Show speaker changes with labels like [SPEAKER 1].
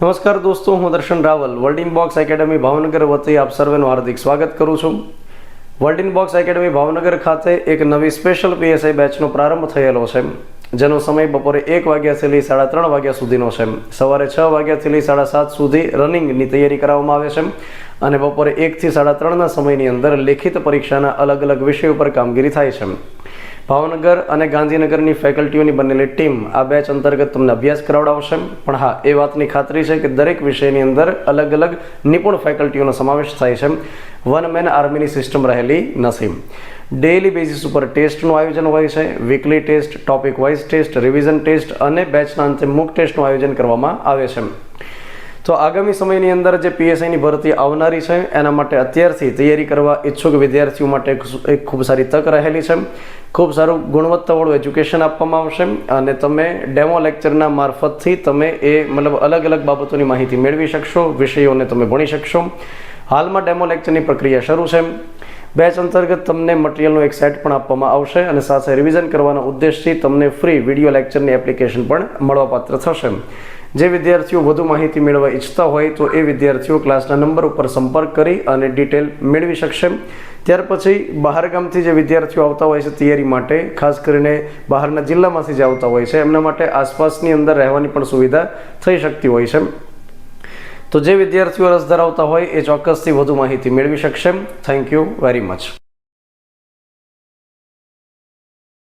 [SPEAKER 1] નમસ્કાર દોસ્તો, હું Darshan Raval, world in box academy Bhavnagar વતી આપ સર્વેનું હાર્દિક સ્વાગત કરું છું. World in box academy Bhavnagar ખાતે એક નવી સ્પેશિયલ પીએસઆઈ બેચનો પ્રારંભ થયેલો છે, જેનો સમય બપોરે એક વાગ્યાથી લઈ સાડા ત્રણ વાગ્યા સુધીનો છે. સવારે છ વાગ્યાથી લઈ સાડા સાત સુધી રનિંગની તૈયારી કરાવવામાં આવે છે અને બપોરે એકથી સાડા ત્રણના સમયની અંદર લેખિત પરીક્ષાના અલગ અલગ વિષયો પર કામગીરી થાય છે. ભાવનગર અને ગાંધીનગરની ફેકલ્ટીઓની બનેલી ટીમ આ બેચ અંતર્ગત તમને અભ્યાસ કરાવડાવશે. પણ હા, એ વાતની ખાતરી છે કે દરેક વિષયની અંદર અલગ અલગ નિપુણ ફેકલ્ટીઓનો સમાવેશ થાય છે. વન મેન આર્મીની સિસ્ટમ રહેલી નથી. ડેઇલી બેઝિસ ઉપર ટેસ્ટનું આયોજન હોય છે. Weekly test, topic wise test, revision test અને બેચના અંતે મુક ટેસ્ટનું આયોજન કરવામાં આવે છે. તો આગામી સમયની અંદર જે પીએસઆઈની ભરતી આવનારી છે, એના માટે અત્યારથી તૈયારી કરવા ઈચ્છુક વિદ્યાર્થીઓ માટે એક ખૂબ સારી તક રહેલી છે. ખૂબ સારું ગુણવત્તાવાળું એજ્યુકેશન આપવામાં આવશે અને તમે ડેમો લેક્ચરના મારફતથી તમે એ મતલબ અલગ અલગ બાબતોની માહિતી મેળવી શકશો, વિષયોને તમે ભણી શકશો. હાલમાં ડેમો લેક્ચરની પ્રક્રિયા શરૂ છે. બેચ અંતર્ગત તમને મટીરિયલનો એક સેટ પણ આપવામાં આવશે અને સાથે રિવિઝન કરવાના ઉદ્દેશથી તમને ફ્રી વીડિયો લેક્ચરની એપ્લિકેશન પણ મળવાપાત્ર થશે. જે વિદ્યાર્થીઓ વધુ માહિતી મેળવવા ઈચ્છતા હોય તો એ વિદ્યાર્થીઓ ક્લાસના નંબર ઉપર સંપર્ક કરી અને ડિટેલ મેળવી શકશે. ત્યાર પછી બહારગામથી જે વિદ્યાર્થીઓ આવતા હોય છે તૈયારી માટે, ખાસ કરીને બહારના જિલ્લામાંથી જે આવતા હોય છે, એમના માટે આસપાસની અંદર રહેવાની પણ સુવિધા થઈ શકતી હોય છે. તો જે વિદ્યાર્થીઓ રસ ધરાવતા હોય એ ચોક્કસથી વધુ માહિતી મેળવી શકશે. Thank you very much